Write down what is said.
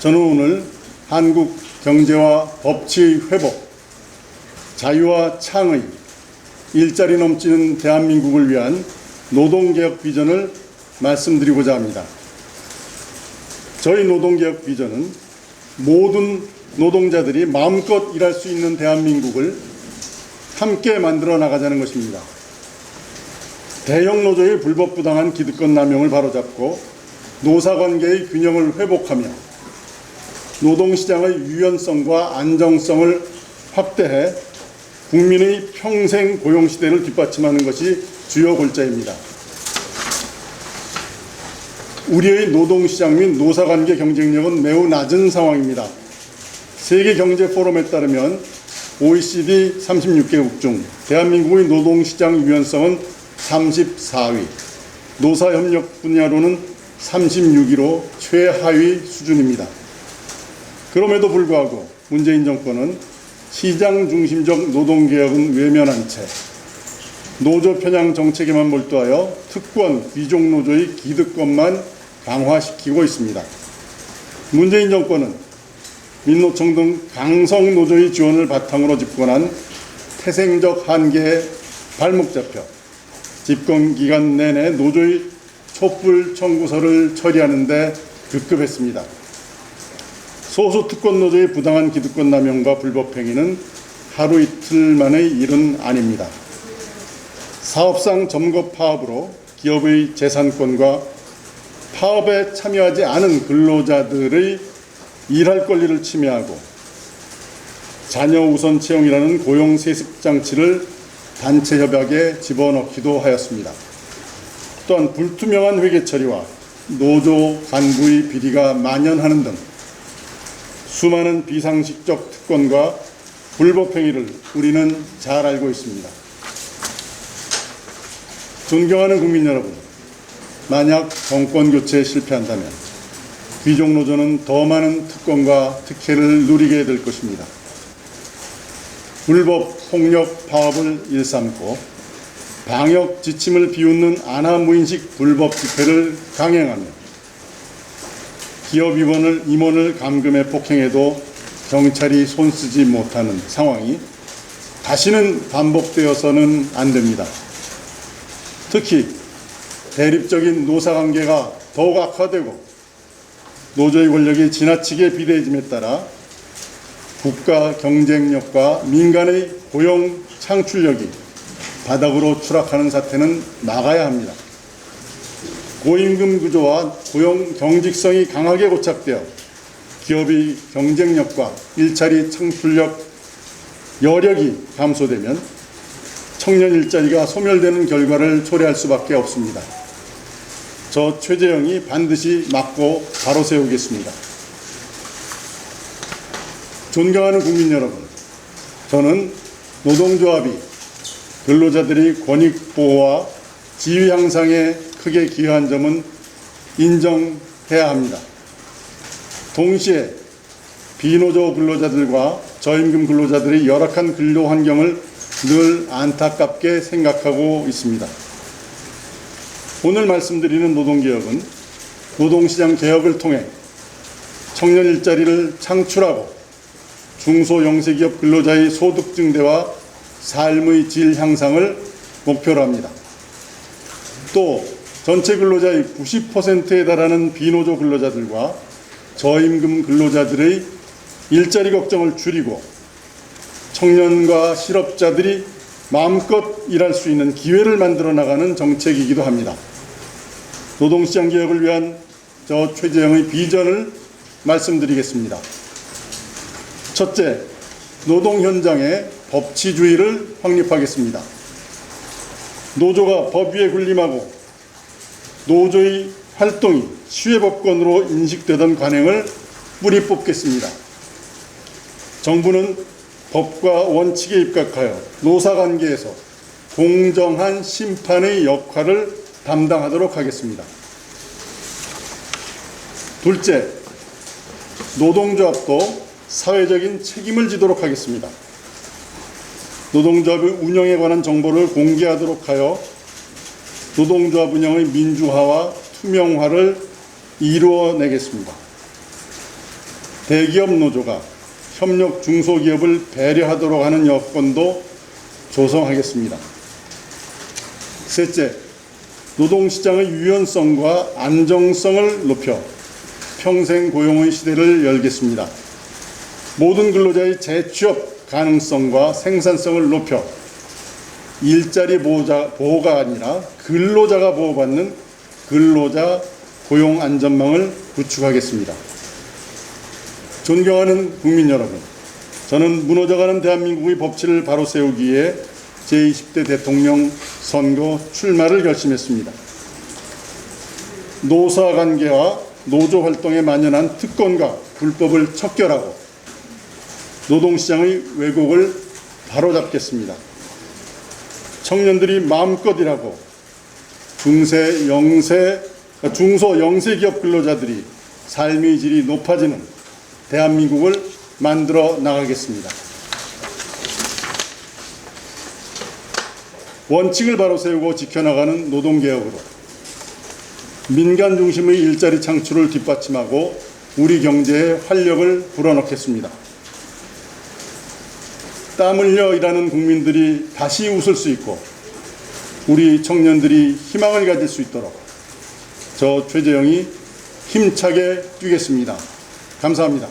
저는 오늘 한국 경제와 법치의 회복, 자유와 창의, 일자리 넘치는 대한민국을 위한 노동개혁 비전을 말씀드리고자 합니다. 저희 노동개혁 비전은 모든 노동자들이 마음껏 일할 수 있는 대한민국을 함께 만들어 나가자는 것입니다. 대형 노조의 불법 부당한 기득권 남용을 바로잡고 노사관계의 균형을 회복하며 노동시장의 유연성과 안정성을 확대해 국민의 평생 고용시대를 뒷받침하는 것이 주요 골자입니다. 우리의 노동시장 및 노사관계 경쟁력은 매우 낮은 상황입니다. 세계경제포럼에 따르면 OECD 36개국 중 대한민국의 노동시장 유연성은 34위, 노사협력 분야로는 36위로 최하위 수준입니다. 그럼에도 불구하고 문재인 정권은 시장 중심적 노동개혁은 외면한 채 노조 편향 정책에만 몰두하여 특권, 귀족 노조의 기득권만 강화시키고 있습니다. 문재인 정권은 민노총 등 강성 노조의 지원을 바탕으로 집권한 태생적 한계에 발목 잡혀 집권 기간 내내 노조의 촛불 청구서를 처리하는 데 급급했습니다. 소수 특권 노조의 부당한 기득권 남용과 불법 행위는 하루 이틀 만의 일은 아닙니다. 사업상 점거 파업으로 기업의 재산권과 파업에 참여하지 않은 근로자들의 일할 권리를 침해하고 자녀 우선 채용이라는 고용 세습 장치를 단체 협약에 집어넣기도 하였습니다. 또한 불투명한 회계 처리와 노조 간부의 비리가 만연하는 등 수많은 비상식적 특권과 불법 행위를 우리는 잘 알고 있습니다. 존경하는 국민 여러분, 만약 정권 교체에 실패한다면 귀족 노조는 더 많은 특권과 특혜를 누리게 될 것입니다. 불법 폭력 파업을 일삼고 방역 지침을 비웃는 아나무인식 불법 집회를 강행하며 기업 임원을, 임원을 감금해 폭행해도 경찰이 손쓰지 못하는 상황이 다시는 반복되어서는 안 됩니다. 특히 대립적인 노사관계가 더욱 악화되고 노조의 권력이 지나치게 비대해짐에 따라 국가 경쟁력과 민간의 고용 창출력이 바닥으로 추락하는 사태는 막아야 합니다. 고임금 구조와 고용 경직성이 강하게 고착되어 기업의 경쟁력과 일자리 창출력 여력이 감소되면 청년 일자리가 소멸되는 결과를 초래할 수밖에 없습니다. 저 최재형이 반드시 막고 바로 세우겠습니다. 존경하는 국민 여러분, 저는 노동조합이 근로자들의 권익 보호와 지위 향상에 크게 기여한 점은 인정해야 합니다. 동시에 비노조 근로자들과 저임금 근로자들의 열악한 근로 환경을 늘 안타깝게 생각하고 있습니다. 오늘 말씀드리는 노동개혁은 노동시장 개혁을 통해 청년 일자리를 창출하고 중소영세기업 근로자의 소득 증대와 삶의 질 향상을 목표로 합니다. 또 전체 근로자의 90%에 달하는 비노조 근로자들과 저임금 근로자들의 일자리 걱정을 줄이고 청년과 실업자들이 마음껏 일할 수 있는 기회를 만들어 나가는 정책이기도 합니다. 노동시장 개혁을 위한 저 최재형의 비전을 말씀드리겠습니다. 첫째, 노동 현장의 법치주의를 확립하겠습니다. 노조가 법 위에 군림하고 노조의 활동이 시외법권으로 인식되던 관행을 뿌리 뽑겠습니다. 정부는 법과 원칙에 입각하여 노사관계에서 공정한 심판의 역할을 담당하도록 하겠습니다. 둘째, 노동조합도 사회적인 책임을 지도록 하겠습니다. 노동조합의 운영에 관한 정보를 공개하도록 하여 노동조합 운영의 민주화와 투명화를 이루어내겠습니다. 대기업 노조가 협력 중소기업을 배려하도록 하는 여건도 조성하겠습니다. 셋째, 노동시장의 유연성과 안정성을 높여 평생 고용의 시대를 열겠습니다. 모든 근로자의 재취업 가능성과 생산성을 높여 일자리 보호자, 보호가 아니라 근로자가 보호받는 근로자 고용 안전망을 구축하겠습니다. 존경하는 국민 여러분, 저는 무너져가는 대한민국의 법치를 바로 세우기 위해 제20대 대통령 선거 출마를 결심했습니다. 노사 관계와 노조 활동에 만연한 특권과 불법을 척결하고 노동시장의 왜곡을 바로잡겠습니다. 청년들이 마음껏 일하고 중세, 영세, 중소, 영세 기업 근로자들이 삶의 질이 높아지는 대한민국을 만들어 나가겠습니다. 원칙을 바로 세우고 지켜나가는 노동개혁으로 민간 중심의 일자리 창출을 뒷받침하고 우리 경제에 활력을 불어넣겠습니다. 땀 흘려 일하는 국민들이 다시 웃을 수 있고 우리 청년들이 희망을 가질 수 있도록 저 최재형이 힘차게 뛰겠습니다. 감사합니다.